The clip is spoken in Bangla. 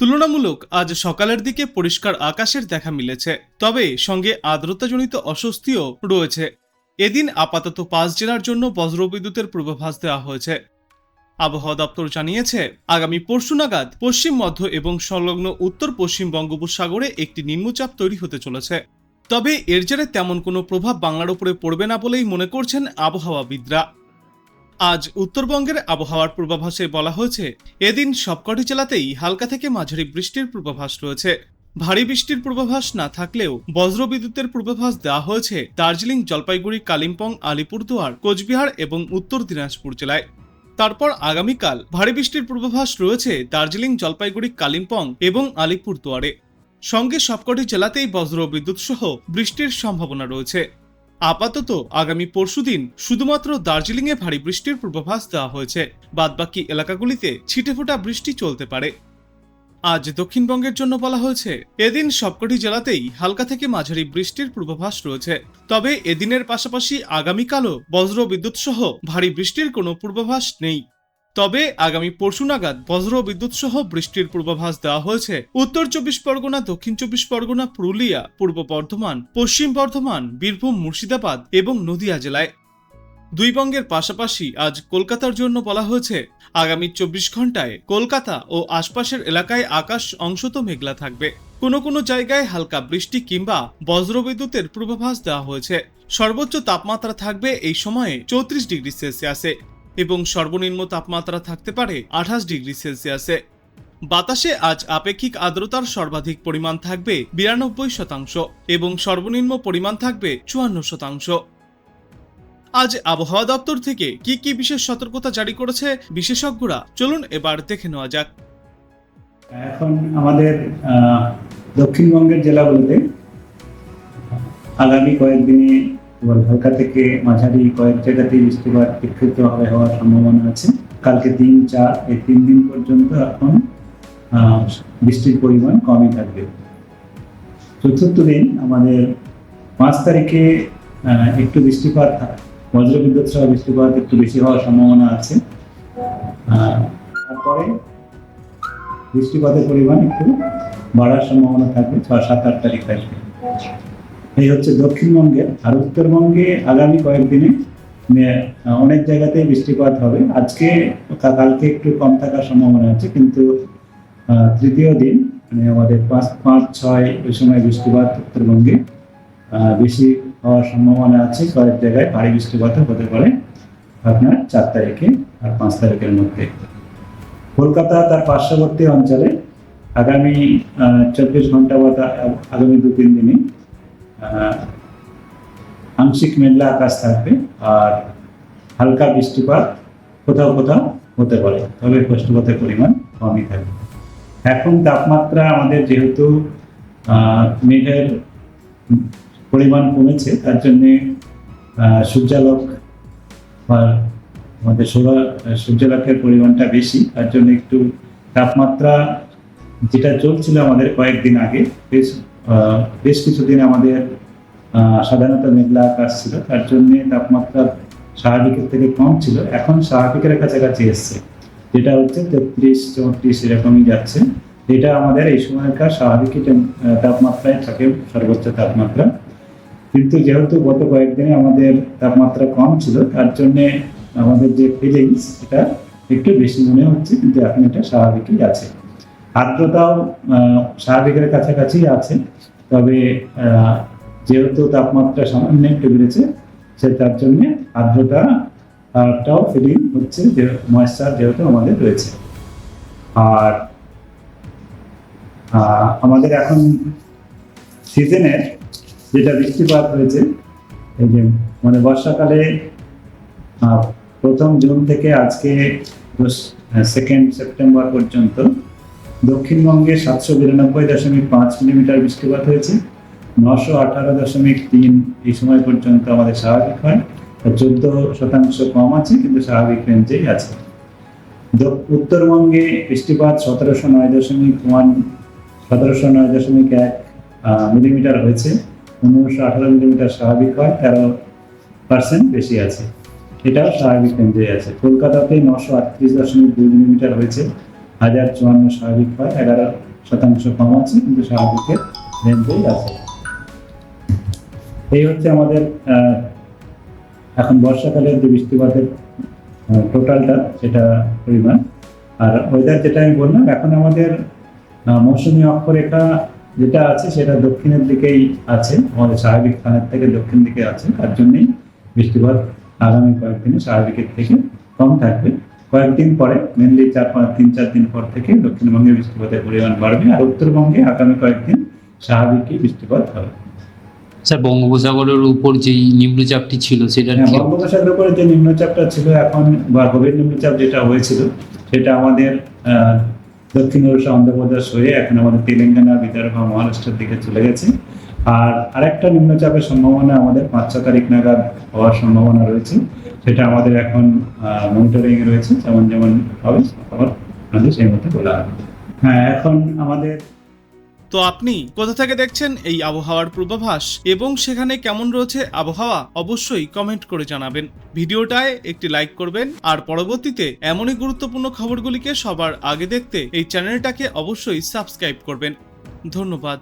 তুলনামূলক আজ সকালের দিকে পরিষ্কার আকাশের দেখা মিলেছে, তবে সঙ্গে আর্দ্রতাজনিত অস্বস্তিও রয়েছে। এদিন আপাতত পাঁচ জেলার জন্য বজ্রবিদ্যুতের পূর্বাভাস দেওয়া হয়েছে। আবহাওয়া দপ্তর জানিয়েছে, আগামী পরশু নাগাদ পশ্চিম, মধ্য এবং সংলগ্ন উত্তর পশ্চিম বঙ্গোপসাগরে একটি নিম্নচাপ তৈরি হতে চলেছে। তবে এর জেরে তেমন কোনো প্রভাব বাংলার উপরে পড়বে না বলেই মনে করছেন আবহাওয়াবিদরা। আজ উত্তরবঙ্গের আবহাওয়ার পূর্বাভাসে বলা হয়েছে, এদিন সবকটি জেলাতেই হালকা থেকে মাঝারি বৃষ্টির পূর্বাভাস রয়েছে। ভারী বৃষ্টির পূর্বাভাস না থাকলেও বজ্রবিদ্যুতের পূর্বাভাস দেওয়া হয়েছে দার্জিলিং, জলপাইগুড়ি, কালিম্পং, আলিপুরদুয়ার, কোচবিহার এবং উত্তর দিনাজপুর জেলায়। তারপর আগামীকাল ভারী বৃষ্টির পূর্বাভাস রয়েছে দার্জিলিং, জলপাইগুড়ি, কালিম্পং এবং আলিপুরদুয়ারে। সঙ্গে সবকটি জেলাতেই বজ্র বিদ্যুৎ সহ বৃষ্টির সম্ভাবনা রয়েছে। আপাতত আগামী পরশুদিন শুধুমাত্র দার্জিলিংয়ে ভারী বৃষ্টির পূর্বাভাস দেওয়া হয়েছে। বাদবাকি এলাকাগুলিতে ছিটেফোঁটা বৃষ্টি চলতে পারে। আজ দক্ষিণবঙ্গের জন্য বলা হয়েছে, এদিন সবকটি জেলাতেই হালকা থেকে মাঝারি বৃষ্টির পূর্বাভাস রয়েছে। তবে এদিনের পাশাপাশি আগামীকালও বজ্র বিদ্যুৎ সহ ভারী বৃষ্টির কোনো পূর্বাভাস নেই। তবে আগামী পরশু নাগাদ বজ্র বিদ্যুৎ সহ বৃষ্টির পূর্বাভাস দেওয়া হয়েছে। উত্তর চব্বিশ পরগনা, দক্ষিণ চব্বিশ পরগনা, পুরুলিয়া, পূর্ব বর্ধমান, পশ্চিম বর্ধমান, বীরভূম, মুর্শিদাবাদ এবং নদিয়া জেলায়। দুই বঙ্গের পাশাপাশি আজ কলকাতার জন্য বলা হয়েছে, আগামী চব্বিশ ঘন্টায় কলকাতা ও আশপাশের এলাকায় আকাশ অংশত মেঘলা থাকবে। কোনো কোনো জায়গায় হালকা বৃষ্টি কিংবা বজ্রবিদ্যুতের পূর্বাভাস দেওয়া হয়েছে। সর্বোচ্চ তাপমাত্রা থাকবে এই সময়ে চৌত্রিশ ডিগ্রি সেলসিয়াসে। এবং সর্বনিম্ন তাপমাত্রা থাকতে পারে আঠাশ ডিগ্রি সেলসিয়াসে। বাতাসে আজ আপেক্ষিক আর্দ্রতার সর্বাধিক পরিমাণ থাকবে বিরানব্বই শতাংশ এবং সর্বনিম্ন পরিমাণ থাকবে চুয়ান্ন শতাংশ। আজ আবহাওয়া দপ্তর থেকে কি কি বিশেষ সতর্কতা জারি করেছে বিশেষজ্ঞরা, চলুন এবার দেখে নেওয়া যাক। এখন আমাদের দক্ষিণবঙ্গের জেলাগুলোতে আগামী কয়েকদিনে এবার হালকা থেকে মাঝারি কয়েক জায়গাতে বৃষ্টিপাত বিক্ষিপ্তভাবে হওয়ার সম্ভাবনা আছে। কালকে তিন চার, এই তিন দিন পর্যন্ত এখন বৃষ্টির পরিমাণ কমই থাকবে। চতুর্থ দিন আমাদের পাঁচ তারিখে একটু বৃষ্টিপাত বজ্রবিদ্যুৎ সহ বৃষ্টিপাত একটু বেশি হওয়ার সম্ভাবনা আছে। তারপরে বৃষ্টিপাতের পরিমাণ একটু বাড়ার সম্ভাবনা থাকবে, ছয়, সাত, আট তারিখ আসবে। এই হচ্ছে দক্ষিণবঙ্গের আর উত্তরবঙ্গে আগামী কয়েকদিনে অনেক জায়গাতেই বৃষ্টিপাত হবে। আজকে কালকে একটু কম থাকার সম্ভাবনা আছে, কিন্তু তৃতীয় দিন মানে আমাদের পাঁচ পাঁচ, ছয় ওই সময় বৃষ্টিপাত উত্তরবঙ্গে বেশি হওয়ার সম্ভাবনা আছে। কয়েক জায়গায় ভারী বৃষ্টিপাতও হতে পারে আপনার চার তারিখে আর পাঁচ তারিখের মধ্যে। কলকাতা তার পার্শ্ববর্তী অঞ্চলে আগামী চব্বিশ ঘণ্টা বা আগামী দু তিন দিনে আংশিক মেঘলা আকাশ থাকবে আর হালকা বৃষ্টিপাত কোথাও কোথাও হতে পারে। তবে বৃষ্টিপাতের পরিমাণ কমই থাকবে। এখন তাপমাত্রা আমাদের যেহেতু মেঘের পরিমাণ কমেছে, তার জন্যে সূর্যালোক বা আমাদের সৌর, সূর্যালোকের পরিমাণটা বেশি, তার জন্য একটু তাপমাত্রা যেটা চলছিল আমাদের কয়েকদিন আগে, বেশ বেশ কিছুদিন আমাদের সাধারণত মেঘলা আকাশ ছিল, তার জন্য তাপমাত্রা স্বাভাবিকের থেকে কম ছিল। এখন স্বাভাবিকের কাছাকাছি এসছে, যেটা হচ্ছে তেত্রিশ, চৌত্রিশ এরকমই যাচ্ছে। এটা আমাদের এই সময়কার স্বাভাবিক তাপমাত্রায় থাকে, সর্বোচ্চ তাপমাত্রা। কিন্তু যেহেতু গত কয়েকদিনে আমাদের তাপমাত্রা কম ছিল, তার জন্যে আমাদের যে ফিলিংস এটা একটু বেশি মনে হচ্ছে, কিন্তু এখন এটা স্বাভাবিকই আছে। আর্দ্রতাও স্বাভাবিকের কাছাকাছি আছে। তবে যেহেতু তাপমাত্রা সামান্য একটু বেড়েছে সে তার জন্যে আর্দ্রতা আহ, টাও ফিলিং হচ্ছে যে ময়েশ্চার যেহেতু আমাদের রয়েছে। আর আমাদের এখন সিজনের যেটা বৃষ্টিপাত হয়েছে এই যে মানে বর্ষাকালে প্রথম জুন থেকে আজকে সেকেন্ড সেপ্টেম্বর পর্যন্ত দক্ষিণবঙ্গে সাতশো বিরানব্বই দশমিক পাঁচ মিলিমিটার বৃষ্টিপাত হয়েছে। নশো আঠারো দশমিক তিন এই সময় পর্যন্ত আমাদের স্বাভাবিক হয়। চোদ্দ শতাংশ কম আছে, কিন্তু স্বাভাবিক রেঞ্জেই আছে। উত্তরবঙ্গে বৃষ্টিপাত সতেরোশো নয় দশমিক ওয়ান, সতেরোশো নয় দশমিক এক মিলিমিটার হয়েছে। পনেরোশো আঠারো মিলিমিটার স্বাভাবিক হয়, তেরো পার্সেন্ট বেশি আছে। এটাও স্বাভাবিক রেঞ্জে আছে। কলকাতাতে নশো আটত্রিশ দশমিক দুই মিলিমিটার হয়েছে। হাজার চুয়ান্ন স্বাভাবিক হয়, এগারো শতাংশ কম আছে, কিন্তু স্বাভাবিকের রেঞ্জেই আছে। এই হচ্ছে আমাদের এখন বর্ষাকালের যে বৃষ্টিপাতের টোটালটা সেটা পরিমাণ। আর ওয়েদার যেটা আমি বললাম, এখন আমাদের মৌসুমী অক্ষরেখা যেটা আছে, সেটা দক্ষিণের দিকেই আছে, আমাদের স্বাভাবিক স্থানের থেকে দক্ষিণ দিকে আছে, তার জন্যই বৃষ্টিপাত আগামী কয়েকদিনে স্বাভাবিকের থেকে কম থাকবে। কয়েকদিন পরে মেনলি চার পাঁচ তিন চার দিন পর থেকে দক্ষিণবঙ্গে বৃষ্টিপাতের পরিমাণ বাড়বে আর উত্তরবঙ্গে আগামী কয়েকদিন স্বাভাবিকই বৃষ্টিপাত হবে। স্যার বঙ্গোপসাগরের উপর যেই নিম্নচাপটি ছিল সেটার হ্যাঁ বঙ্গোপসাগরের উপরে যে নিম্নচাপটা ছিল এখন বা গভীর নিম্নচাপ যেটা হয়েছিল সেটা আমাদের আহ, দক্ষিণ ওড়িশা অন্ধ্রপ্রদেশ হয়ে এখন আমাদের তেলেঙ্গানা বিদর্ভ মহারাষ্ট্রের দিকে চলে গেছে। আর আরেকটা নিম্নচাপের সম্ভাবনা আমাদের পাঁচ ছ তারিখ নাগাদ হওয়ার সম্ভাবনা রয়েছে। সেটা আমাদের এখন মনিটরিং রয়েছে। যেমন যেমন হবে আমাদের সেই মতো বলা হবে। হ্যাঁ এখন আমাদের তো আপনি কোথা থেকে দেখছেন এই আবহাওয়ার পূর্বাভাস এবং সেখানে কেমন রয়েছে আবহাওয়া অবশ্যই কমেন্ট করে জানাবেন। ভিডিওটায় একটি লাইক করবেন আর পরবর্তীতে এমনই গুরুত্বপূর্ণ খবরগুলিকে সবার আগে দেখতে এই চ্যানেলটাকে অবশ্যই সাবস্ক্রাইব করবেন। ধন্যবাদ।